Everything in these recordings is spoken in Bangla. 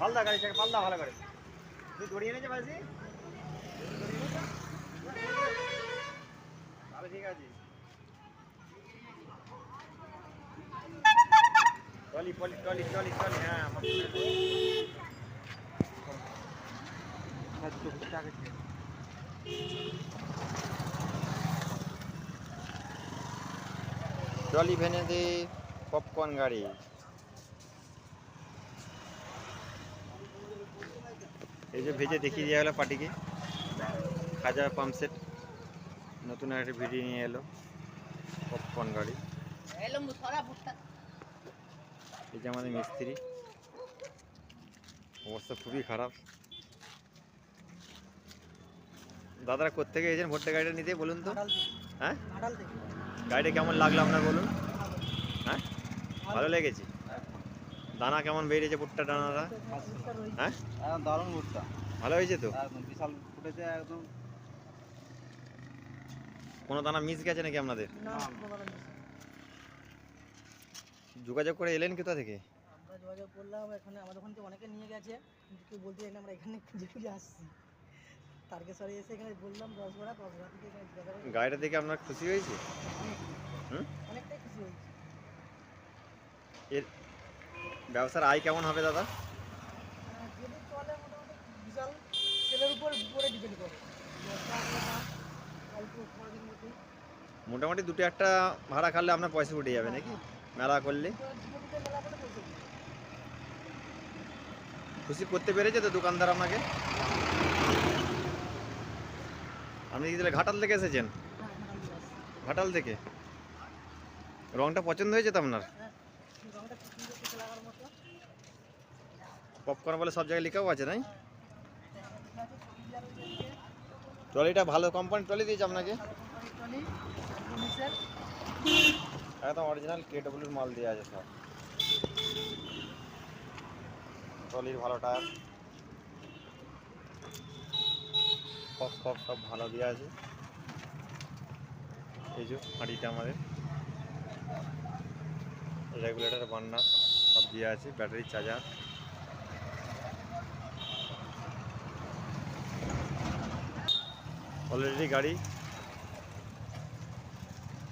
পাল্লা গাড়িটাকে পাল্লা ভালো করে তুই দড়িয়ে এনেছে বাসি তাহলে ঠিক আছে। টলি টলি টলি টলি টলি হ্যাঁ আমার। হ্যাঁ, টাকা ট্রলি ভ্যানে দে পপকর্ন গাড়ি। এই যে ভেজে দেখিয়ে দেওয়া হলো পার্টিকে খাজা পাম্পসেট নতুন একটা ভিডিও নিয়ে এলো। পপকর্ন গাড়ি। এই যে আমাদের মিস্ত্রি। অবস্থা খুবই খারাপ। দাদারা কোথেকে এসেছেন? ভোটটা গাড়িটা নিতে বলুন তো। হ্যাঁ? গাড়িটা কেমন লাগল আপনার বলুন? হ্যাঁ? ভালো লেগেছে? দানা কেমন বেরিয়েছে ভুট্টা দানাটা? হ্যাঁ? একদম দারুণ ভুট্টা। ভালো হয়েছে তো? একদম বিশাল ফুটেছে একদম। কোনো দানা মিস গেছে নাকি আপনাদের? যোগাযোগ করে এলেন কোথা থেকে? আমরা যোগাযোগ করলাম এখানে আমাদের ওখান থেকে অনেকে নিয়ে গেছে। কিন্তু কেউ বলতে চাই না আমরা এখানে খুঁজে খুঁজে আসছি। তারকেশ্বরে এসে এখানে বললাম দশ গড়া দশ গড়া থেকে এখানে গাড়িটা দেখে আপনার খুশি হয়েছে? হুম? অনেকটাই খুশি হয়েছি। এর ব্যবসার আয় কেমন হবে দাদা? মোটামুটি দুটো একটা ভাড়া খালে আপনার পয়সা উঠে যাবে নাকি? মেলা করলে। খুশি করতে পেরেছে তো দোকানদার আপনাকে? আপনি কি ঘাটাল থেকে এসেছেন। ঘাটাল থেকে? রংটা পছন্দ হয়েছে তো আপনার? পপকর্ন বলে সব জায়গায় লেখাও আছে এদিকে। ট্রলিটা ভালো কোম্পানি ট্রলি দিয়েছে আপনাকে? একদম অরিজিনাল কেডব্লিউর মাল দেওয়া আছে সব। ট্রলির ভালো টায়ার। ফক ফক সব ভালো দেওয়া আছে। এই যে হাঁড়িটা আমাদের। রেগুলেটর বান্নার সব দেওয়া আছে, ব্যাটারি, চার্জার। অলরেডি গাড়ি।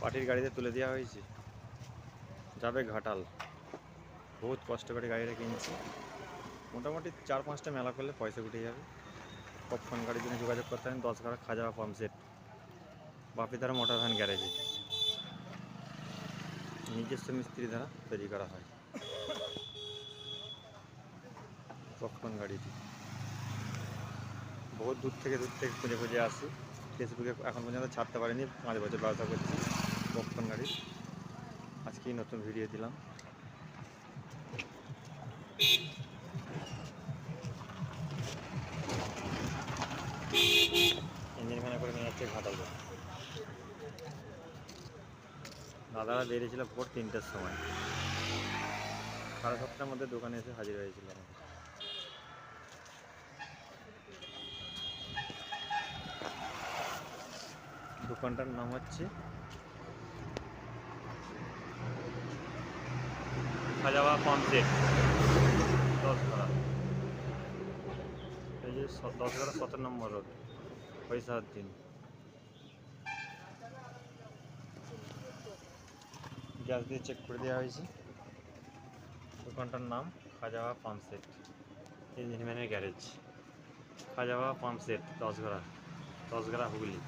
পার্টির গাড়িতে তুলে দেওয়া হয়েছে। যাবে ঘাটাল। বহুত কষ্ট করে গাড়িটা কিনছি। মোটামুটি চার পাঁচটা মেলা করলে পয়সা উঠে যাবে। পপকর্ন গাড়ির জন্য যোগাযোগ করতে হবে দশ গাড়া খাজা পাম্প সেট বাপিদারা মোটর ভ্যান গ্যারেজে। নিজস্ব মিস্ত্রি দ্বারা তৈরি করা হয়। পপকর্ন গাড়িটি? বহুত দূর থেকে দূর থেকে খুঁজে খুঁজে আসি। ফেসবুকে এখন পর্যন্ত ছাড়তে পারিনি পাঁচ বছর ব্যবসা করছি পপকর্ন গাড়ির আজকেই নতুন ভিডিও দিলাম। ইঞ্জিন খানা করে নিয়ে যাচ্ছে ঘাটাল দাদারা বেরিয়েছিল ভোর তিনটের সময়। সাড়ে সাতটার মধ্যে দোকানে এসে হাজির হয়েছিল আমাদের। দোকানটার নাম হচ্ছে খাজাবা পাম্পসেট দশ ঘরা এই যে দশ ঘরা নম্বর রোড পয়সার দিন। গ্যাস দিয়ে চেক করে দেওয়া হয়েছে। দোকানটার নাম খাজাবা পাম্পসেট ইঞ্জিনম্যানের গ্যারেজ খাজাবা পাম্পসেট দশ ঘরা দশ ঘরা হুগলি।